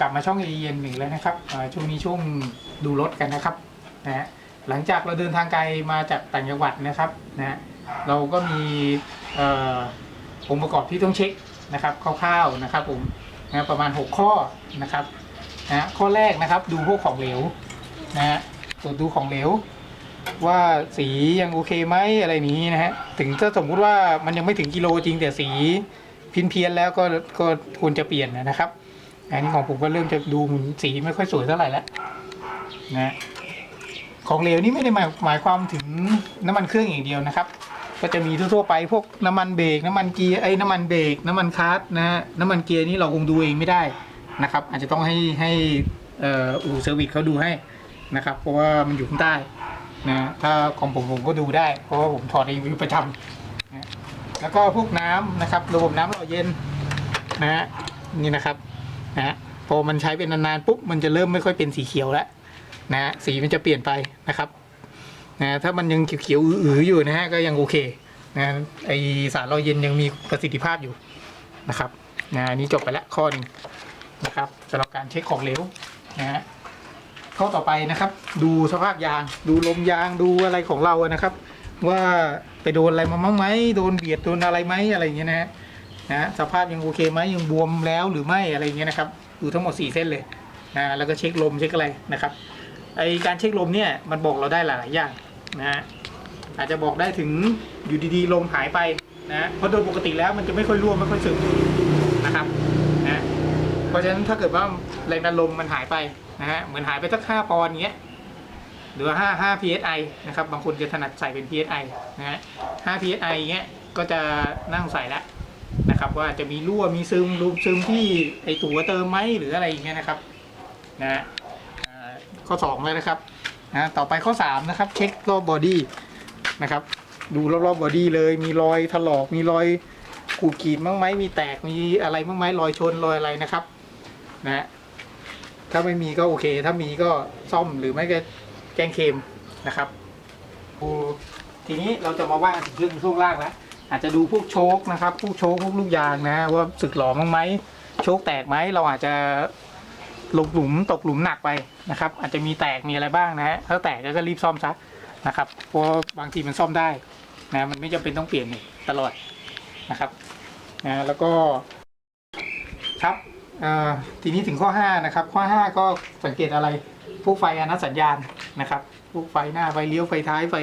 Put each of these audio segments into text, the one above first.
กลับมาช่องเอเย็นหนึ่งแล้วนะครับช่วงนี้ช่วงดูรถกันนะครับนะฮะหลังจากเราเดินทางไกลมาจากต่างจังหวัดนะครับนะฮะเราก็มีองค์ประกอบที่ต้องเช็คนะครับคร่าวๆนะครับผมนะประมาณ 6 ข้อนะครับนะฮะข้อแรกนะครับดูพวกของเหลวนะฮะตรวจดูของเหลว ว่าสียังโอเคไหมอะไรนี้นะฮะถึงถ้าสมมุติว่ามันยังไม่ถึงกิโลจริงแต่สีพินเพี้ยนแล้วก็ก็ควรจะเปลี่ยนนะครับ อันนี้ของผมก็เริ่มจะดูเหมือนสีไม่ค่อยสวยเท่าไหร่แล้วนะของเหลวนี่ไม่ได้หมายหมายความถึงน้ำมันเครื่องอย่างเดียวนะครับ ก็จะมีทั่วๆไปพวกน้ำมันเบรกน้ำมันเกียร์ไอ้น้ำมันเบรกน้ำมันคาร์ดนะฮะน้ำมันเกียร์นี่เราคงดูเองไม่ได้นะครับ อาจจะต้องให้ให้อู่เซอร์วิสเขาดูให้นะครับ เพราะว่ามันอยู่ข้างใต้นะถ้าของผมผมก็ดูได้ เพราะว่าผมถอดรีวิวประจำนะแล้วก็พวกน้ำนะครับ ระบบน้ำหล่อเย็นนะฮะนี่นะครับ นะฮะพอมันใช้เป็นนานๆปุ๊บมันจะเริ่มไม่ค่อยเป็นสีเขียวแล้วนะฮะสีมันจะเปลี่ยนไปนะครับนะถ้ามันยังเขียวๆอือๆอยู่นะฮะก็ยังโอเคนะไอสารรอเย็นยังมีประสิทธิภาพอยู่นะครับนะนี้จบไปแล้วข้อหนึงนะครับสำหรับการเช็คของเหลวนะฮะข้อต่อไปนะครับ ดูสภาพยาง ดูลมยางดูอะไรของเรานะครับ ว่าไปโดนอะไรมาบ้างไหมโดนเบียดโดนอะไรไหมอะไรอย่างเงี้ยนะฮะ นะสภาพยังโอเคไหมยังบวมแล้วหรือไม่อะไรเงี้ยนะครับดูทั้งหมด 4 เส้นเลยนะแล้วก็เช็คลมเช็คอะไรนะครับไอการเช็คลมเนี่ยมันบอกเราได้หลายอย่างนะฮะอาจจะบอกได้ถึงอยู่ดีๆ ลมหายไปนะเพราะโดยปกติแล้วมันจะไม่ค่อยร่วมไม่ค่อยซึมนะครับนะเพราะฉะนั้นถ้าเกิดว่าแรงดันลมมันหายไปนะฮะเหมือนหายไปสัก5ปอนด์เงี้ยหรือว่า5 5 psi นะครับบางคนจะถนัดใส่เป็น psi นะฮะ5 psi เงี้ยก็จะน่าสงสัยแล้ว นะครับว่าจะมีรั่วมีซึมรูมซึมที่ไอตัวเติมไหมหรืออะไรอย่างเงี้ยนะครับนะข้อสองเลยนะครับนะต่อไปข้อสามนะครับเช็ครอบบอดี้นะครับดูรอบๆบอดี้เลยมีรอยถลอกมีรอยขูดขีดบ้างไหมมีแตกมีอะไรบ้างไหมรอยชนรอยอะไรนะครับนะถ้าไม่มีก็โอเค ถ้ามีก็ซ่อมหรือไม่ก็แจ้งเคลมนะครับทีนี้เราจะมาว่าถึงเรื่องช่วงล่างแล้ว อาจจะดูพวกโชคนะครับพวกโชคพวกลูกยางนะว่าสึกหลอมบ้งไหมโชคแตกไหมเราอาจจะลงหลุมตกหลุมหนักไปนะครับ อาจจะมีแตกมีอะไรบ้างนะฮะถ้าแตกก็รีบซ่อมซะนะครับเพราะบางทีมันซ่อมได้นะมันไม่จำเป็นต้องเปลี่ยนตลอดนะครับนะแล้วก็ครับเอ่อทีนี้ถึงข้อ 5 นะครับ ข้อ 5 ก็สังเกตอะไร พวกไฟอนัสัญญาณนะครับ พวกไฟหน้าไฟเลี้ยวไฟท้ายไฟ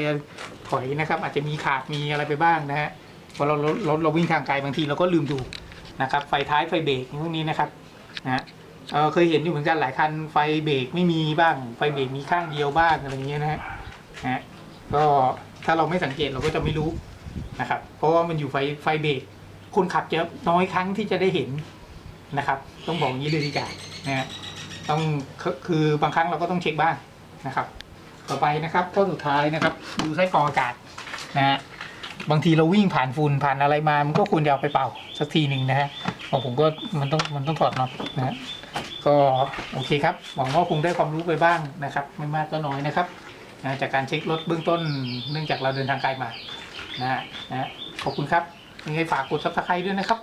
ถอยนะครับ อาจจะมีขาดมีอะไรไปบ้างนะฮะ พอเรารถรถเราวิ่งทางไกลบางทีเราก็ลืมดูนะครับ ไฟท้ายไฟเบรกพวกนี้นะครับนะฮะเเคยเห็นอยู่เหมือนกันหลายคันไฟเบรกไม่มีบ้าง ไฟเบรกมีข้างเดียวบ้างอะไรเงี้ยนะฮะนะฮะก็ถ้าเราไม่สังเกตเราก็จะไม่รู้นะครับ เพราะว่ามันอยู่ไฟไฟเบรกคนขับจะน้อยครั้งที่จะได้เห็นนะครับ ต้องบอกอย่างนี้เลยดีกว่านะฮะต้องคือคือบางครั้งเราก็ต้องเช็คบ้างนะครับ ต่อไปนะครับข้อสุดท้ายนะครับ ดูไส้กรองอากาศนะฮะ บางทีเราวิ่งผ่านฝุ่นผ่านอะไรมา มันก็ควรจะเอาไปเป่าสักทีหนึ่งนะฮะของผมก็มันต้องมันต้องถอดน็อตนะฮะก็โอเคครับหวังว่าคงได้ความรู้ไปบ้างนะครับ ไม่มากก็น้อยนะครับนะจากการเช็ครถเบื้องต้นเนื่องจากเราเดินทางไกลมานะฮะนะขอบคุณครับยังไงฝากกดซับสไครต์ด้วยนะครับ